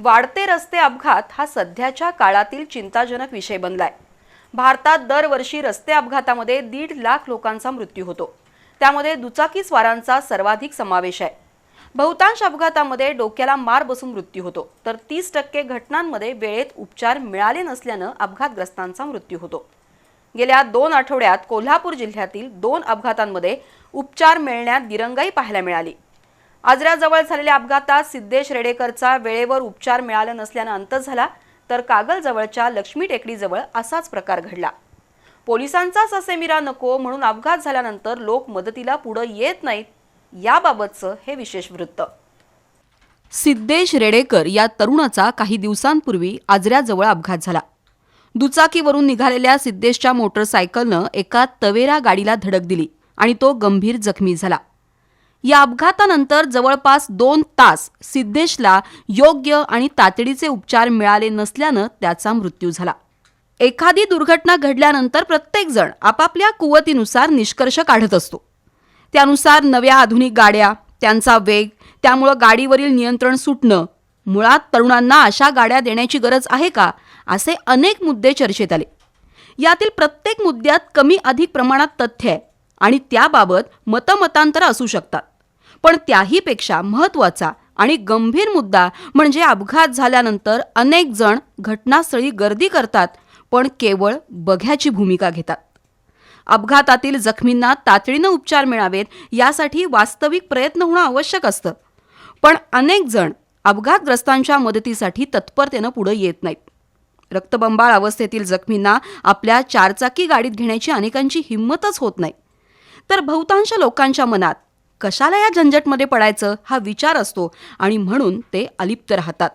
वाढते रस्ते अपघात हा सध्याच्या काळातील चिंताजनक विषय बनलाय. भारतात दरवर्षी रस्ते अपघातामध्ये दीड लाख लोकांचा मृत्यू होतो. त्यामध्ये दुचाकी स्वारांचा सर्वाधिक समावेश आहे. बहुतांश अपघातामध्ये डोक्याला मार बसून मृत्यू होतो. तर तीस टक्के घटनांमध्ये वेळेत उपचार मिळाले नसल्यानं अपघातग्रस्तांचा मृत्यू होतो. गेल्या दोन आठवड्यात कोल्हापूर जिल्ह्यातील दोन अपघातांमध्ये उपचार मिळण्यात दिरंगाई पाहायला मिळाली. आजऱ्याजवळ झालेल्या अपघातात सिद्धेश रेडेकरचा वेळेवर उपचार मिळाला नसल्यानं अंत झाला तर कागलजवळच्या लक्ष्मी टेकडीजवळ असाच प्रकार घडला. पोलिसांचाच असेमिरा नको म्हणून अपघात झाल्यानंतर लोक मदतीला पुढं येत नाहीत याबाबतचं हे विशेष वृत्त. सिद्धेश रेडेकर या तरुणाचा काही दिवसांपूर्वी आजऱ्याजवळ अपघात झाला. दुचाकीवरून निघालेल्या सिद्धेशच्या मोटरसायकलनं एका तवेरा गाडीला धडक दिली आणि तो गंभीर जखमी झाला. या अपघातानंतर जवळपास दोन तास सिद्धेशला योग्य आणि तातडीचे उपचार मिळाले नसल्यानं त्याचा मृत्यू झाला. एखादी दुर्घटना घडल्यानंतर प्रत्येकजण आपापल्या कुवतीनुसार निष्कर्ष काढत असतो. त्यानुसार नव्या आधुनिक गाड्या त्यांचा वेग त्यामुळं गाडीवरील नियंत्रण सुटणं मुळात तरुणांना अशा गाड्या देण्याची गरज आहे का असे अनेक मुद्दे चर्चेत आले. यातील प्रत्येक मुद्द्यात कमी अधिक प्रमाणात तथ्य आहे. आणि त्याबाबत मतमतांतर असू शकतात. पण त्याहीपेक्षा महत्त्वाचा आणि गंभीर मुद्दा म्हणजे अपघात झाल्यानंतर अनेक जण घटनास्थळी गर्दी करतात पण केवळ बघ्याची भूमिका घेतात. अपघातातील जखमींना तातडीनं उपचार मिळावेत यासाठी वास्तविक प्रयत्न होणं आवश्यक असतं. पण अनेक जण अपघातग्रस्तांच्या मदतीसाठी तत्परतेनं पुढे येत नाहीत. रक्तबंबाळ अवस्थेतील जखमींना आपल्या चारचाकी गाडीत घेण्याची अनेकांची हिंमतच होत नाही. तर बहुतांश लोकांच्या मनात कशाला या झंझटमध्ये पडायचं हा विचार असतो आणि म्हणून ते अलिप्त राहतात.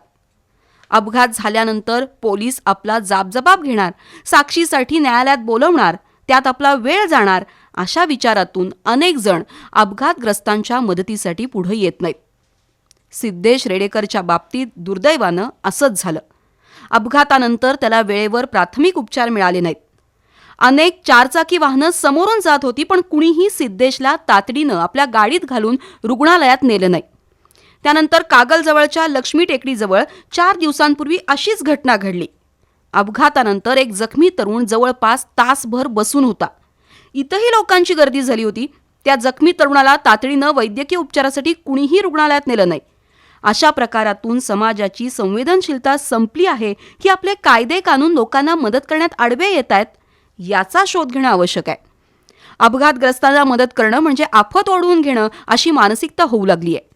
अपघात झाल्यानंतर पोलीस आपला जाबजबाब घेणार साक्षीसाठी न्यायालयात बोलवणार त्यात आपला वेळ जाणार अशा विचारातून अनेक जण अपघातग्रस्तांच्या मदतीसाठी पुढे येत नाहीत. सिद्धेश रेडेकरच्या बाबतीत दुर्दैवानं असंच झालं. अपघातानंतर त्याला वेळेवर प्राथमिक उपचार मिळाले नाहीत. अनेक चारचाकी वाहनं समोरून जात होती पण कुणीही सिद्धेशला तातडीनं आपल्या गाडीत घालून रुग्णालयात नेलं नाही. त्यानंतर कागलजवळच्या लक्ष्मी टेकडीजवळ चार दिवसांपूर्वी अशीच घटना घडली. अपघातानंतर एक जखमी तरुण जवळपास तासभर बसून होता. इथंही लोकांची गर्दी झाली होती. त्या जखमी तरुणाला तातडीनं वैद्यकीय उपचारासाठी कुणीही रुग्णालयात नेलं नाही. अशा प्रकारातून समाजाची संवेदनशीलता संपली आहे की आपले कायदे कानून लोकांना मदत करण्यात आडवे येत आहेत याचा शोध घेणं आवश्यक आहे. अपघातग्रस्तांना मदत करणं म्हणजे आफत ओढवून घेणं अशी मानसिकता होऊ लागली आहे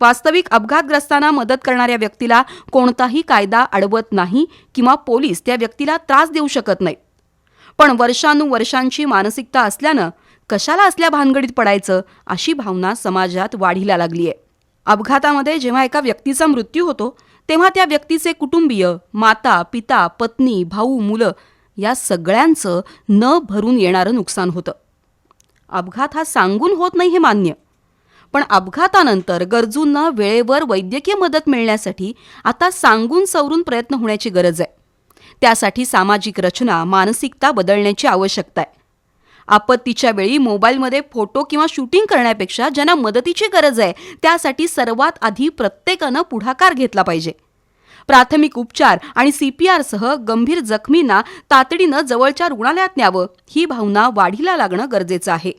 वास्तविक अपघातग्रस्तांना मदत करणाऱ्या व्यक्तीला कोणताही कायदा अडवत नाही किंवा पोलीस त्या व्यक्तीला त्रास देऊ शकत नाहीत पण वर्षानुवर्षांची मानसिकता असल्यानं कशाला असल्या भानगडीत पडायचं अशी भावना समाजात वाढीला लागली आहे अपघातामध्ये जेव्हा एका व्यक्तीचा मृत्यू होतो तेव्हा त्या व्यक्तीचे कुटुंबीय माता पिता पत्नी भाऊ मुलं या सगळ्यांचं न भरून येणारं नुकसान होतं. अपघात हा सांगून होत नाही हे मान्य. पण अपघातानंतर गरजूंना वेळेवर वैद्यकीय मदत मिळण्यासाठी आता सांगून सवरून प्रयत्न होण्याची गरज आहे. त्यासाठी सामाजिक रचना मानसिकता बदलण्याची आवश्यकता आहे. आपत्तीच्या वेळी मोबाईलमध्ये फोटो किंवा शूटिंग करण्यापेक्षा ज्यांना मदतीची गरज आहे त्यासाठी सर्वात आधी प्रत्येकानं पुढाकार घेतला पाहिजे. प्राथमिक उपचार आणि सीपीआरसह गंभीर जखमींना तातडीनं जवळच्या रुग्णालयात न्यावं. ही भावना वाढीला लागणं गरजेचं आहे.